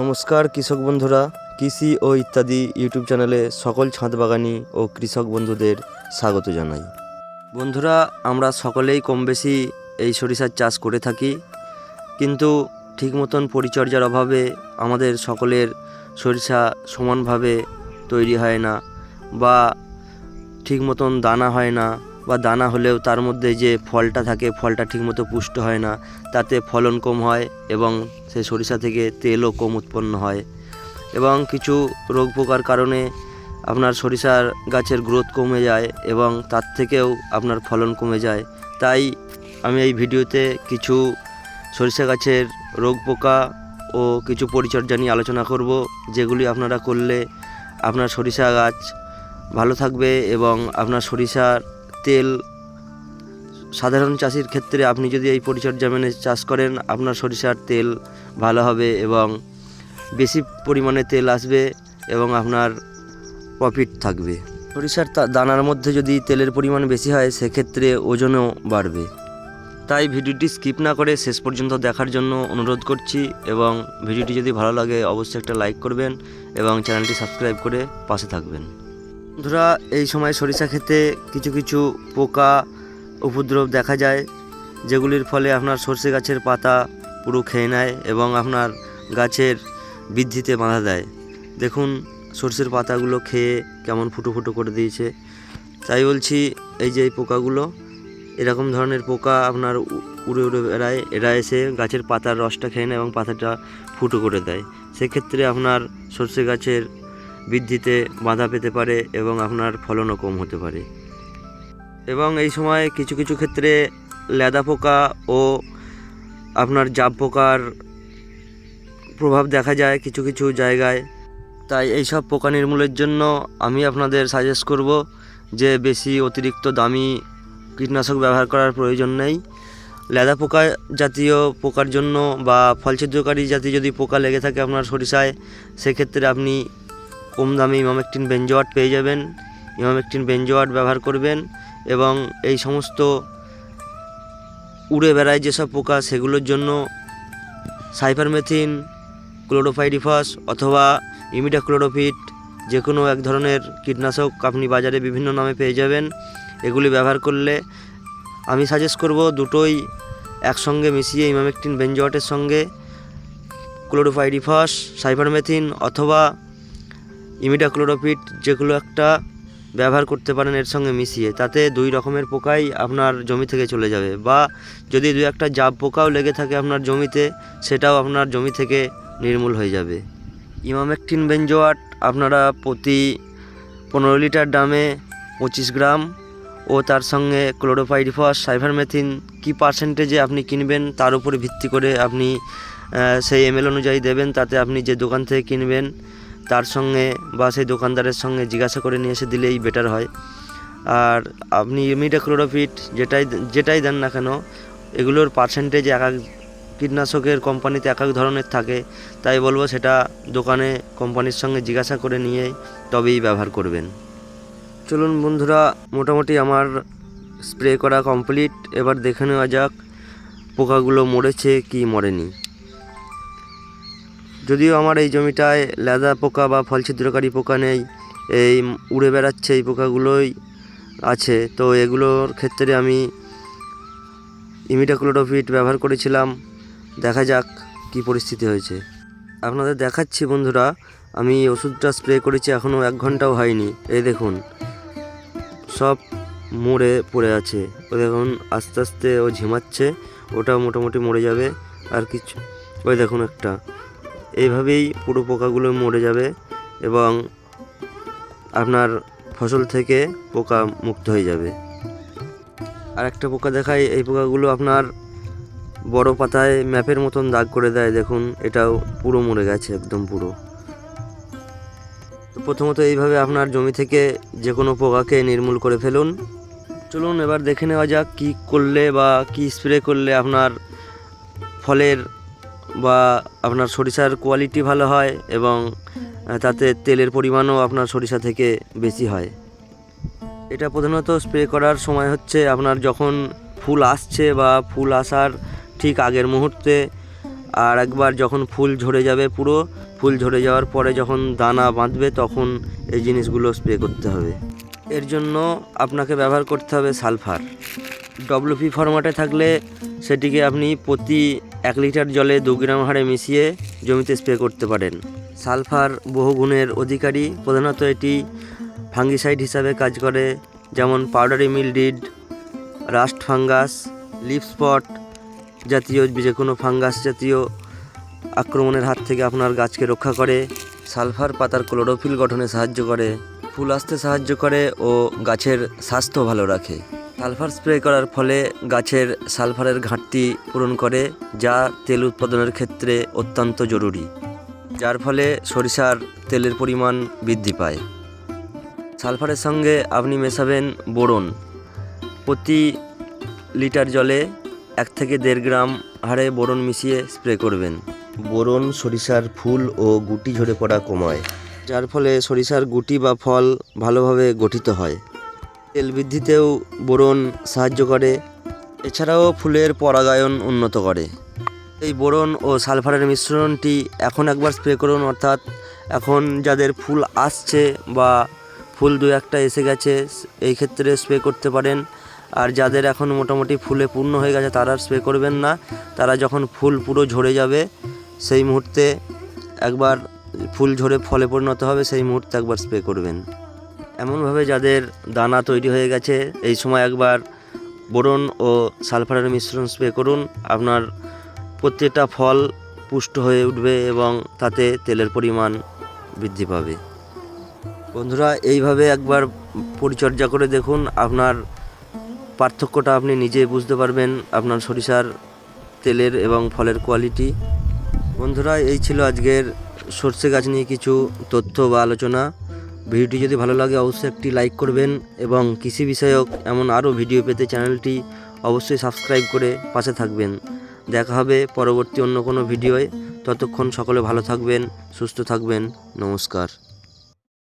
নমস্কার, কৃষক বন্ধুরা, কৃষি ও ইত্যাদি ইউটিউব চ্যানেলে সকল ছাদ বাগানি ও কৃষক বন্ধুদের স্বাগত জানাই। বন্ধুরা, আমরা সকলেই কম বেশি এই সরিষার চাষ করে থাকি, কিন্তু ঠিক মতন পরিচর্যার অভাবে আমাদের সকলের সরিষা সমানভাবে তৈরি হয় না বা ঠিক মতন দানা হয় না। বা দানা হলেও তার মধ্যে যে ফলটা থাকে, ফলটা ঠিকমতো পুষ্ট হয় না, তাতে ফলন কম হয় এবং সে সরিষা থেকে তেলও কম উৎপন্ন হয় এবং কিছু রোগ পোকার কারণে আপনার সরিষার গাছের গ্রোথ কমে যায় এবং তার থেকেও আপনার ফলন কমে যায়। তাই আমি এই ভিডিওতে কিছু সরিষা গাছের রোগ পোকা ও কিছু পরিচর্যা নিয়ে আলোচনা করব, যেগুলি আপনারা করলে আপনার সরিষা গাছ ভালো থাকবে এবং আপনার সরিষার তেল, সাধারণ চাষির ক্ষেত্রে আপনি যদি এই পরিচর্যা মেনে চাষ করেন, আপনার সরিষার তেল ভালো হবে এবং বেশি পরিমাণে তেল আসবে এবং আপনার প্রফিট থাকবে। সরিষার দানার মধ্যে যদি তেলের পরিমাণ বেশি হয়, সেক্ষেত্রে ওজনও বাড়বে। তাই ভিডিওটি স্কিপ না করে শেষ পর্যন্ত দেখার জন্য অনুরোধ করছি এবং ভিডিওটি যদি ভালো লাগে, অবশ্যই একটা লাইক করবেন এবং চ্যানেলটি সাবস্ক্রাইব করে পাশে থাকবেন। বন্ধুরা, এই সময় সরিষা খেতে কিছু কিছু পোকা উপদ্রব দেখা যায়, যেগুলির ফলে আপনার সর্ষে গাছের পাতা পুরো খেয়ে নেয় এবং আপনার গাছের বৃদ্ধিতে বাধা দেয়। দেখুন, সর্ষের পাতাগুলো খেয়ে কেমন ফুটো ফুটো করে দিয়েছে। তাই বলছি, এই যে এই পোকাগুলো, এরকম ধরনের পোকা আপনার উড়ে উড়ে বেড়ায়, এরা এসে গাছের পাতার রসটা খেয়ে নেয় এবং পাতাটা ফুটো করে দেয়। সেক্ষেত্রে আপনার সর্ষে গাছের বৃদ্ধিতে বাধা পেতে পারে এবং আপনার ফলনও কম হতে পারে। এবং এই সময় কিছু কিছু ক্ষেত্রে লেদা পোকা ও আপনার জাব পোকার প্রভাব দেখা যায় কিছু কিছু জায়গায়। তাই এই সব পোকা নির্মূলের জন্য আমি আপনাদের সাজেস্ট করব যে বেশি অতিরিক্ত দামি কীটনাশক ব্যবহার করার প্রয়োজন নেই। লেদা পোকা জাতীয় পোকার জন্য বা ফল ছিদ্রকারী জাতীয় যদি পোকা লেগে থাকে আপনার সরিষায়, সেক্ষেত্রে আপনি কম দামে ইমামেকটিন বেঞ্জোয়াট পেয়ে যাবেন ইমামেকটিন বেঞ্জোয়াট ব্যবহার করবেন এবং এই সমস্ত উড়ে বেড়ায় যেসব পোকা সেগুলোর জন্য সাইপারমেথিন, ক্লোরোফাইরিফাস অথবা ইমিডাক্লোরোফিট যে কোনো এক ধরনের কীটনাশক আপনি বাজারে বিভিন্ন নামে পেয়ে যাবেন। এগুলি ব্যবহার করলে আমি সাজেস্ট করব দুটোই একসঙ্গে মিশিয়ে ইমামেকটিন বেঞ্জোয়াটের সঙ্গে ক্লোরোফাইরিফাস, সাইপারমেথিন অথবা ইমিডাক্লোরোফিট যেগুলো একটা ব্যবহার করতে পারেন এর সঙ্গে মিশিয়ে, তাতে দুই রকমের পোকাই আপনার জমি থেকে চলে যাবে। বা যদি দু একটা জাব পোকাও লেগে থাকে আপনার জমিতে, সেটাও আপনার জমি থেকে নির্মূল হয়ে যাবে। ইমামেকটিন বেঞ্জোয়াট আপনারা প্রতি পনেরো লিটার দামে পঁচিশ গ্রাম ও তার সঙ্গে ক্লোরোফাইরিফস, সাইভারমেথিন কী পার্সেন্টেজে আপনি কিনবেন তার উপরে ভিত্তি করে আপনি সেই এমএল অনুযায়ী দেবেন, তাতে আপনি যে দোকান থেকে কিনবেন তার সঙ্গে বা সেই দোকানদারের সঙ্গে জিজ্ঞাসা করে নিয়ে এসে দিলেই বেটার হয়। আর আপনি ইমিডাক্লোরোফিট যেটাই যেটাই দেন না কেন, এগুলোর পার্সেন্টেজ এক এক কীটনাশকের কোম্পানিতে এক এক ধরনের থাকে। তাই বলব সেটা দোকানে কোম্পানির সঙ্গে জিজ্ঞাসা করে নিয়ে তবেই ব্যবহার করবেন। চলুন বন্ধুরা, মোটামুটি আমার স্প্রে করা কমপ্লিট এবার দেখে নেওয়া যাক পোকাগুলো মরেছে কি মরেনি। যদিও আমার এই জমিটায় লেদা পোকা বা ফল ছিদ্রকারী পোকা নেই, এই উড়ে বেড়াচ্ছে এই পোকাগুলোই আছে। তো এগুলোর ক্ষেত্রে আমি ইমিডাক্লোরোফিট ব্যবহার করেছিলাম। দেখা যাক কি পরিস্থিতি হয়েছে। আপনাদের দেখাচ্ছি বন্ধুরা, আমি ওষুধটা স্প্রে করেছি, এখনও এক ঘন্টাও হয়নি। এই দেখুন, সব মরে পড়ে আছে। ও দেখুন, আস্তে আস্তে ও ঝিমাচ্ছে, ওটাও মোটামুটি মরে যাবে, আর কিছু ওই দেখুন একটা। এইভাবেই পুরো পোকাগুলো মরে যাবে এবং আপনার ফসল থেকে পোকা মুক্ত হয়ে যাবে। আর একটা পোকা দেখায় এই পোকাগুলো আপনার বড় পাতায় ম্যাপের মতন দাগ করে দেয়, দেখুন, এটাও পুরো মরে গেছে, একদম পুরো। প্রথমত এইভাবে আপনার জমি থেকে যে কোনো পোকাকে নির্মূল করে ফেলুন। চলুন এবার দেখে নেওয়া যাক কী করলে বা কী স্প্রে করলে আপনার ফলের বা আপনার সরিষার কোয়ালিটি ভালো হয় এবং তাতে তেলের পরিমাণও আপনার সরিষা থেকে বেশি হয়। এটা প্রধানত স্প্রে করার সময় হচ্ছে আপনার যখন ফুল আসছে বা ফুল আসার ঠিক আগের মুহূর্তে, আর একবার যখন ফুল ঝরে যাবে পুরো, ফুল ঝরে যাওয়ার পরে যখন দানা বাঁধবে তখন এই জিনিসগুলো স্প্রে করতে হবে। এর জন্য আপনাকে ব্যবহার করতে হবে সালফার। ডব্লিউপি ফরম্যাটে থাকলে সেটিকে আপনি প্রতি এক লিটার জলে দু গ্রাম হারে মিশিয়ে জমিতে স্প্রে করতে পারেন। সালফার বহুগুণের অধিকারী, প্রধানত এটি ফাঙ্গিসাইড হিসাবে কাজ করে, যেমন powdery mildew, rust fungus leaf spot জাতীয় যে কোনো ফাঙ্গাস জাতীয় আক্রমণের হাত থেকে আপনার গাছকে রক্ষা করে। সালফার পাতার ক্লোরোফিল গঠনে সাহায্য করে, ফুল আসতে সাহায্য করে ও গাছের স্বাস্থ্য ভালো রাখে। সালফার স্প্রে করার ফলে গাছের সালফারের ঘাটতি পূরণ করে, যা তেল উৎপাদনের ক্ষেত্রে অত্যন্ত জরুরি, যার ফলে সরিষার তেলের পরিমাণ বৃদ্ধি পায়। সালফারের সঙ্গে আপনি মেশাবেন বোরন। প্রতি লিটার জলে এক থেকে দেড় গ্রাম হারে বোরন মিশিয়ে স্প্রে করবেন। বোরন, সরিষার ফুল ও গুটি ঝরে পড়া কমায়, যার ফলে সরিষার গুটি বা ফল ভালোভাবে গঠিত হয়। তেল বৃদ্ধিতেও বোরন সাহায্য করে। এছাড়াও ফুলের পরাগায়ন উন্নত করে। এই বোরন ও সালফারের মিশ্রণটি এখন একবার স্প্রে করুন, অর্থাৎ এখন যাদের ফুল আসছে বা ফুল দু একটা এসে গেছে, এই ক্ষেত্রে স্প্রে করতে পারেন। আর যাদের এখন মোটামুটি ফুলে পূর্ণ হয়ে গেছে, তারা স্প্রে করবেন না। তারা যখন ফুল পুরো ঝরে যাবে, সেই মুহূর্তে একবার ফুল ঝরে ফলে পরিণত হবে, সেই মুহূর্তে একবার স্প্রে করবেন। এমনভাবে যাদের দানা তৈরি হয়ে গেছে, এই সময় একবার বোরন ও সালফারের মিশ্রণ স্প্রে করুন। আপনার প্রত্যেকটা ফল পুষ্ট হয়ে উঠবে এবং তাতে তেলের পরিমাণ বৃদ্ধি পাবে। বন্ধুরা, এইভাবে একবার পরিচর্যা করে দেখুন। আপনার পার্থক্যটা আপনি নিজে বুঝতে পারবেন, আপনার সরিষার তেলের এবং ফলের কোয়ালিটি। বন্ধুরা, এই ছিল আজকের সর্ষে গাছ নিয়ে কিছু তথ্য বা আলোচনা। ভিডিওটি যদি ভালো লাগে, অবশ্যই একটি লাইক করবেন এবং কৃষি বিষয়ক এমন আরও ভিডিও পেতে চ্যানেলটি অবশ্যই সাবস্ক্রাইব করে পাশে থাকবেন। দেখা হবে পরবর্তী অন্য কোনো ভিডিওয়। ততক্ষণ সকলে ভালো থাকবেন, সুস্থ থাকবেন। নমস্কার।